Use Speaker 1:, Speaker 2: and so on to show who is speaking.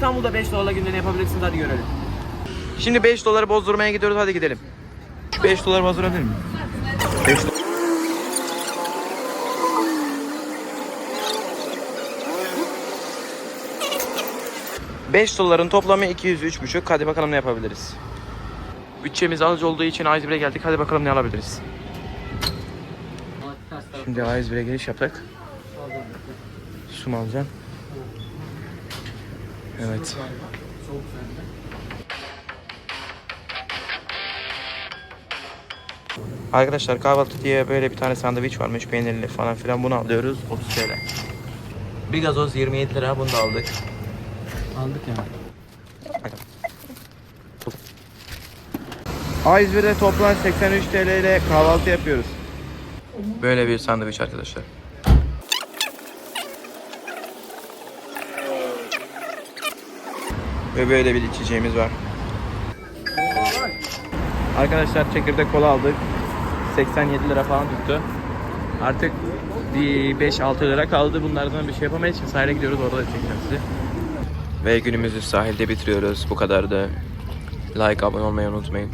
Speaker 1: İstanbul'da 5 dolarla günlerini yapabilirsiniz hadi görelim. Şimdi 5 doları bozdurmaya gidiyoruz hadi gidelim. Şu 5 doları bozdurabilir miyim? 5 5 doların toplamı 203,5. Hadi bakalım ne yapabiliriz. Bütçemiz az olduğu için A101'e geldik. Hadi bakalım ne alabiliriz. Şimdi A101'e giriş yaptık. Su mu alacağım? Evet. Arkadaşlar kahvaltı diye böyle bir tane sandviç varmış peynirli falan filan bunu alıyoruz 30 TL. Bir gazoz 27 lira bunu da aldık.
Speaker 2: Aldık ya.
Speaker 1: A101'de toplam 83 TL ile kahvaltı yapıyoruz. Böyle bir sandviç arkadaşlar. Ve böyle bir içeceğimiz var. Arkadaşlar çekirdek kola aldık. 87 lira falan tuttu. Artık bir 5-6 lira kaldı. Bunlardan bir şey yapamayız. Şimdi sahile gidiyoruz. Orada da çekeceğim sizi. Ve günümüzü sahilde bitiriyoruz. Bu kadardı. Like, abone olmayı unutmayın.